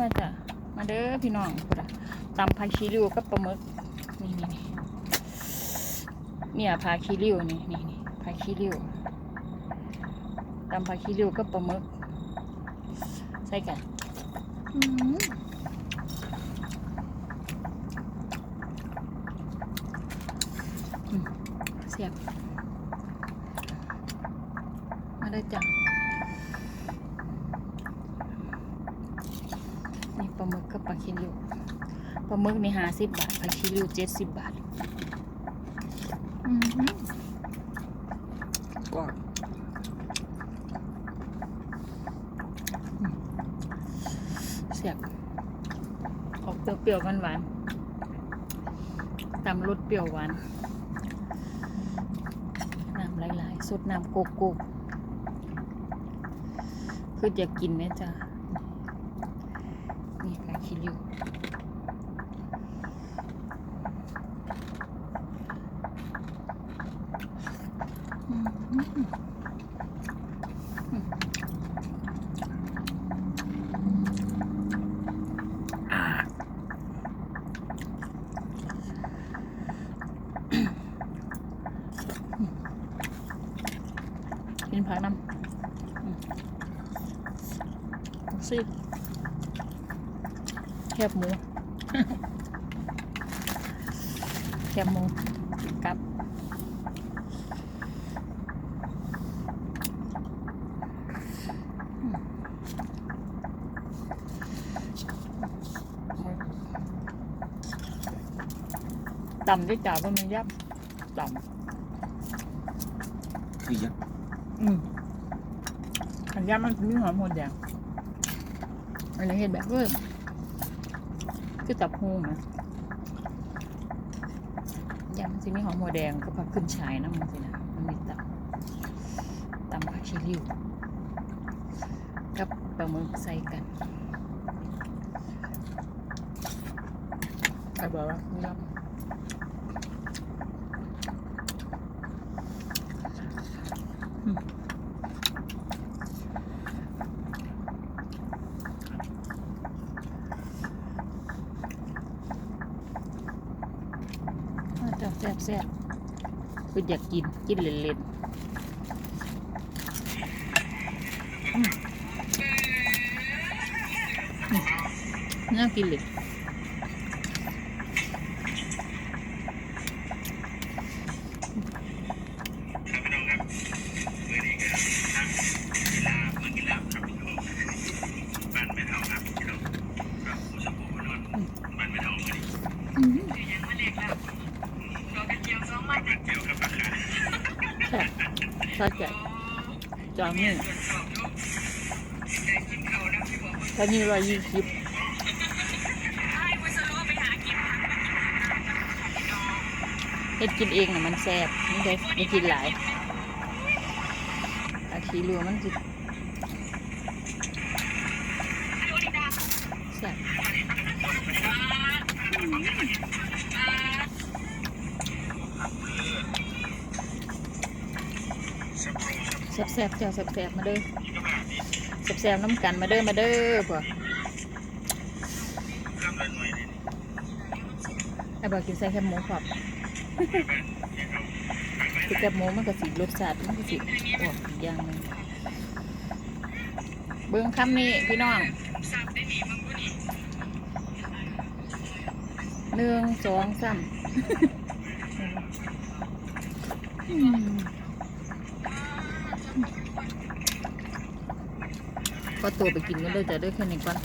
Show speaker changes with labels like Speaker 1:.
Speaker 1: มาจ้ะมาเด้อพี่น้องพุดอะตำพาคีริวกับปลาหมึกนี่นี่นี่เนี่ยพาคีริวนี่นี่นี่พาคีริวตำพาคีริวกับปลาหมึกใส่กันเสียบมาได้จ้ะ นี่ปลาหมึกกับปลาคิริวปลาหมึกนี่ห้าสิบบาทปลาคิริวเจ็ดสิบบาทอือหือ
Speaker 2: ก็
Speaker 1: เสียบออกเปรี้ยวๆหวานๆตำรสเปรี้ยวหวานน้ำหลายๆสดน้ำโกโก้คือจะกินไหมจ๊ะ นี่ปลาคิริวอืมอืมอืมอ่กินผักน้ำซี แคบหมูแคบหมูกับต่ำด้วยจ่าว่ามันยับต่
Speaker 2: คือยังำ
Speaker 1: อืมอันยับมันมีหอมหัวแดงอันนี้เห็นแบบเพิ่ม คือตับหูนะยำมันจะมีหอมหัวแดงก็ผักขึ้นฉายนะมันสินะมันมีตับตำผักชีริ้วกับปลาหมึกใส่กันใครบอกว่ายับ อาจจะแซ่บแซ่บคืออยากกินกินเล่นๆอืมอืมน่ากินเลยอืมแซ่บาแกะจจอนี่แค่นี้ร้อยยี่สิบเฮ็ดกินเองน่ะมันแซ่บไม่ได้ไม่กินหลายอาชีรัวมันสิ แซ่บๆเจ้าแซ่บๆมาเด้อแซ่บๆน้ำกันมาเด้อมาเด้อพ่อไอ้บอกกินใส่แคบหมูครับคือแคบหมูมันก็สิรสชาติมันก็สิออกอีกอย่างหนึงเบิ้งคำนี้พี่น้องหนึ่งสองสามอืม ก็ตัวไปกินกันเลยจะได้แค่นี้ก่อน